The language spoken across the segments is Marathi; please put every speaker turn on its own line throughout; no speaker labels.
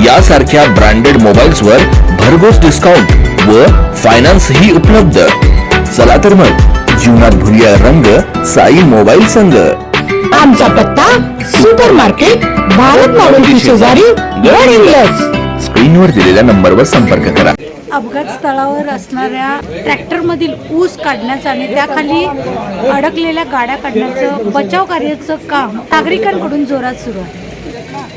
यासारख्या ब्रँडेड मोबाईल्स वर भरघोस डिस्काउंट व फायनान्स ही उपलब्ध. चला तर मग जीवनात भुरिया रंग साई मोबाईल संघ.
आमचा पत्ता सुपर मार्केट भारत मॉडेलची शेजारी
स्क्रीनवर दिलेल्या नंबरवर संपर्क करा.
अपघात स्थळावर असणाऱ्या ट्रॅक्टरमधील ऊस काढण्याचं आणि त्याखाली अडकलेल्या गाड्या काढण्याचं बचाव कार्याचं काम नागरिकांकडून जोरात सुरू आहे.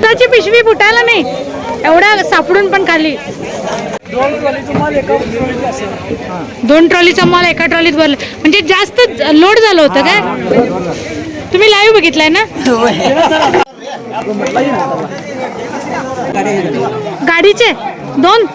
त्याची पिशवी फुटायला नाही. एवढा सापडून पण खाली. दोन ट्रॉलीचा माल एका ट्रॉलीत भरला. म्हणजे जास्त लोड झालं होतं काय? तुम्ही लाईव्ह बघितलाय ना? गाडीचे? दोन?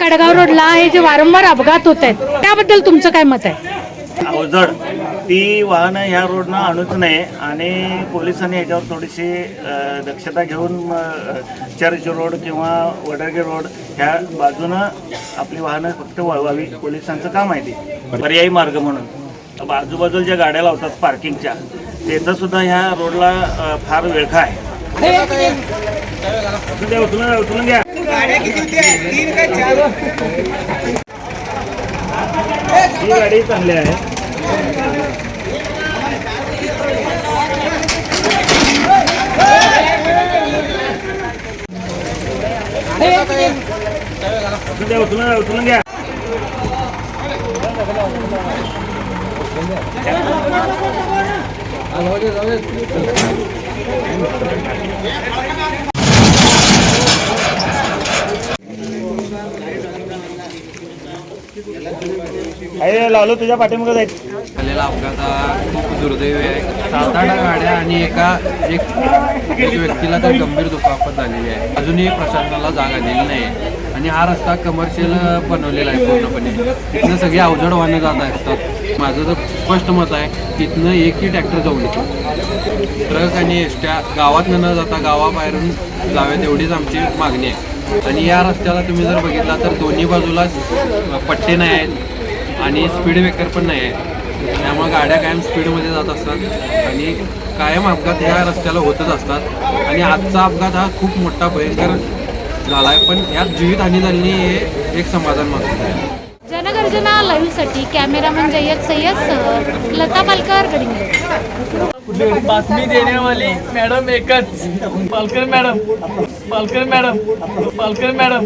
कडगाव रोडला हे जे वारंवार अपघात होत आहेत त्याबद्दल तुमचं काय मत आहे?
अवजड. ती वाहनं ह्या रोडनं आणूच नये आणि पोलिसांनी याच्यावर थोडीशी दक्षता घेऊन चर्च रोड किंवा वडरगे रोड ह्या बाजूनं आपली वाहनं फक्त वळवावी पोलिसांचं काम आहे ते. पर्यायी मार्ग म्हणून. आजूबाजूला ज्या गाड्या लावतात पार्किंगच्या तिथं सुद्धा ह्या रोडला फार वेळखा आहे. घ्या ही गाडी चांगली आहे उचलून घ्या उचलून घ्या. अरे लावलो तुझ्या पाठीमागे जायचं
झालेला अपघात हा खूप दुर्दैवी आहे. सात आठ गाड्या आणि एका एक एक व्यक्तीला तर गंभीर दुखापत झालेली आहे. अजूनही प्रशासनाला जाग आलेली नाही आणि हा रस्ता कमर्शियल बनवलेला आहे पूर्णपणे. तिथनं सगळी अवजड वाहनं जात असतात. माझं तर स्पष्ट मत आहे तिथनं एकही ट्रॅक्टर जाऊ नये. ट्रक आणि एसट्या गावातनं न जाता गावाबाहेरून जाव्यात एवढीच आमची मागणी आहे. आणि या रस्त्याला तुम्ही जर बघितला तर दोन्ही बाजूला पट्टे नाही आहेत आणि स्पीड ब्रेकर पण नाही आहे त्यामुळे गाड्या कायम स्पीडमध्ये जात असतात आणि कायम अपघात ह्या रस्त्याला होतच असतात. आणि आजचा अपघात हा खूप मोठा भयंकर झाला आहे. पण यात जीवितहानी झाली नाही हे एक समाधान मानतो. आहे
जनगर्जना लाईव्हसाठी कॅमेरामन जय्यद सय्यद सह लता पालकर गडिंग
बातमी देण्यावाली मॅडम एकच. Palkar madam. Palkar madam. Palkar madam.